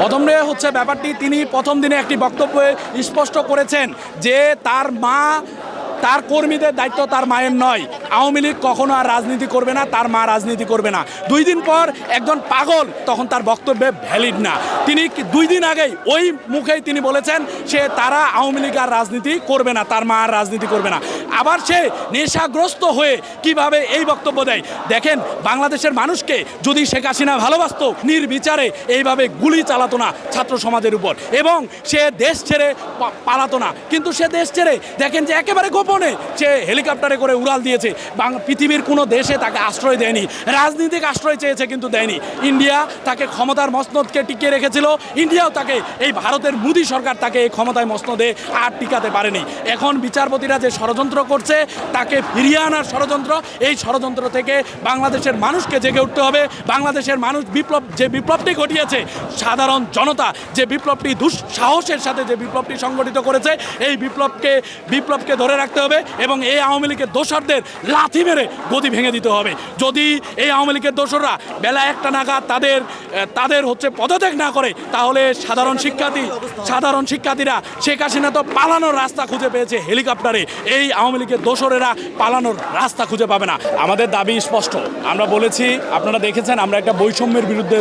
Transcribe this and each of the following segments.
প্রথমে হচ্ছে ব্যাপারটি। তিনি প্রথম দিনে একটি বক্তব্যে স্পষ্ট করেছেন যে তার মা তার কর্মীদের দায়িত্ব তার মায়ের নয়। আওয়ামী লীগ কখনো আর রাজনীতি করবে না, তার মা রাজনীতি করবে না। দুই দিন পর একজন পাগল, তখন তার বক্তব্যে ভ্যালিড না। তিনি দুই দিন আগেই ওই মুখেই তিনি বলেছেন সে তারা আওয়ামী লীগ আর রাজনীতি করবে না, তার মা আর রাজনীতি করবে না। আবার সে নেশাগ্রস্ত হয়ে কীভাবে এই বক্তব্য দেয়? দেখেন, বাংলাদেশের মানুষকে যদি শেখ হাসিনা ভালোবাসতো, নির্বিচারে এইভাবে গুলি চালাতো না ছাত্র সমাজের উপর। এবং সে দেশ ছেড়ে পালাতো না। কিন্তু সে দেশ ছেড়ে, দেখেন যে একেবারে গোপনে সে হেলিকপ্টারে করে উড়াল দিয়েছে পৃথিবীর কোনো দেশে তাকে আশ্রয় দেয়নি, রাজনীতিক আশ্রয় চেয়েছে কিন্তু দেয়নি। ইন্ডিয়া তাকে ক্ষমতার মসনদকে টিকিয়ে রেখেছিল, ইন্ডিয়াও তাকে, এই ভারতের মোদী সরকার তাকে এই ক্ষমতায় মসনদে আর টিকাতে পারেনি। এখন বিচারপতিরা যে ষড়যন্ত্র করছে, তাকে ফিরিয়ে আনার ষড়যন্ত্র, এই ষড়যন্ত্র থেকে বাংলাদেশের মানুষকে জেগে উঠতে হবে। বাংলাদেশের মানুষ বিপ্লব, যে বিপ্লবটি ঘটিয়েছে, সাধারণ জনতা যে বিপ্লবটি দুঃসাহসের সাথে যে বিপ্লবটি সংগঠিত করেছে, এই বিপ্লবকে বিপ্লবকে ধরে রাখতে হবে এবং এই আওয়ামী লীগের দোসরদের লাথি মেরে গতি ভেঙে দিতে হবে। যদি এই আওয়ামী লীগের দোসররা বেলা একটা নাগাদ তাদের তাদের হচ্ছে পদত্যাগ না করে, তাহলে সাধারণ শিক্ষার্থী, সাধারণ শিক্ষার্থীরা শেখ হাসিনা তো পালানোর রাস্তা খুঁজে পেয়েছে হেলিকপ্টারে। এই আওয়ামী লীগের দোসরেরা পালানোর রাস্তা খুঁজে পাবে না। আমাদের দাবি স্পষ্ট। আমরা বলেছি, আপনারা দেখেছেন, আমরা একটা বৈষম্যের বিরুদ্ধে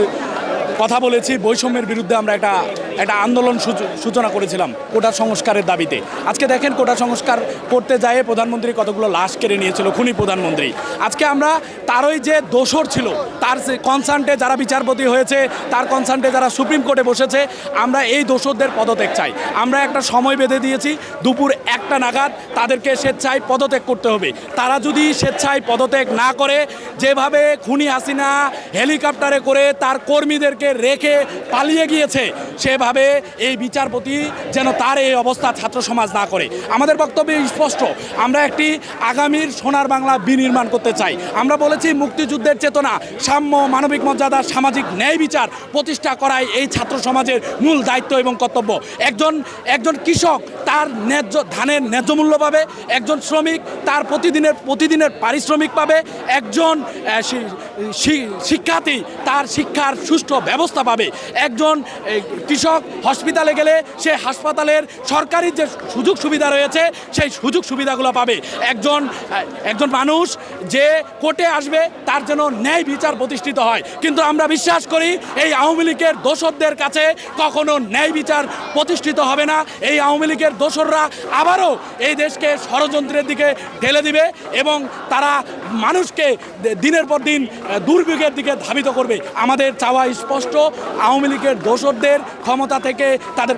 কথা বলেছি। বৈষম্যের বিরুদ্ধে আমরা একটা একটা আন্দোলন সূচনা করেছিলাম কোটা সংস্কারের দাবিতে। আজকে দেখেন কোটা সংস্কার করতে যায় প্রধানমন্ত্রী কতগুলো লাশ কেড়ে নিয়েছিল, খুনি প্রধানমন্ত্রী। আজকে আমরা তারই যে দোষর ছিল, তার কনসার্টে যারা বিচারপতি হয়েছে, তার কনসার্টে যারা সুপ্রিম কোর্টে বসেছে, আমরা এই দোষরদের পদত্যাগ চাই। আমরা একটা সময় বেঁধে দিয়েছি, দুপুর একটা নাগাদ তাদেরকে স্বেচ্ছায় পদত্যাগ করতে হবে। তারা যদি স্বেচ্ছায় পদত্যাগ না করে, যেভাবে খুনি হাসিনা হেলিকপ্টারে করে তার কর্মীদেরকে রেখে পালিয়ে গিয়েছে, সেভাবে এই বিচারপতি যেন তার এই অবস্থা ছাত্র সমাজ না করে। আমাদের বক্তব্য স্পষ্ট। আমরা একটি আগামীর সোনার বাংলা বিনির্মাণ করতে চাই। আমরা বলেছি মুক্তিযুদ্ধের চেতনা, সাম্য, মানবিক মর্যাদা, সামাজিক ন্যায় বিচার প্রতিষ্ঠা করাই এই ছাত্র সমাজের মূল দায়িত্ব এবং কর্তব্য। একজন একজন কৃষক তার ন্যায্য ধানের ন্যায্য মূল্য পাবে, একজন শ্রমিক তার প্রতিদিনের প্রতিদিনের পারিশ্রমিক পাবে, একজন শিক্ষার্থী তার শিক্ষার সুষ্ঠু ব্যবস্থা পাবে। একজন কৃষক হসপিটালে গেলে সে হাসপাতালের সরকারি যে সুযোগ সুবিধা রয়েছে, সেই সুযোগ সুবিধাগুলো পাবে। একজন একজন মানুষ যে কোর্টে আসবে, তার যেন ন্যায় বিচার প্রতিষ্ঠিত হয়। কিন্তু আমরা বিশ্বাস করি, এই আওয়ামী লীগের দোসরদের কাছে কখনো ন্যায় বিচার প্রতিষ্ঠিত হবে না। এই আওয়ামী লীগের দোসররা আবারও এই দেশকে ষড়যন্ত্রের দিকে ঠেলে দিবে এবং তারা মানুষকে দিনের পর দিন আহ, দুর্ভিক্ষের দিকে ধাবিত করবে। আমাদের চাওয়া স্পষ্ট। আওয়ামী লীগের দোষরদের ক্ষমতা থেকে তাদের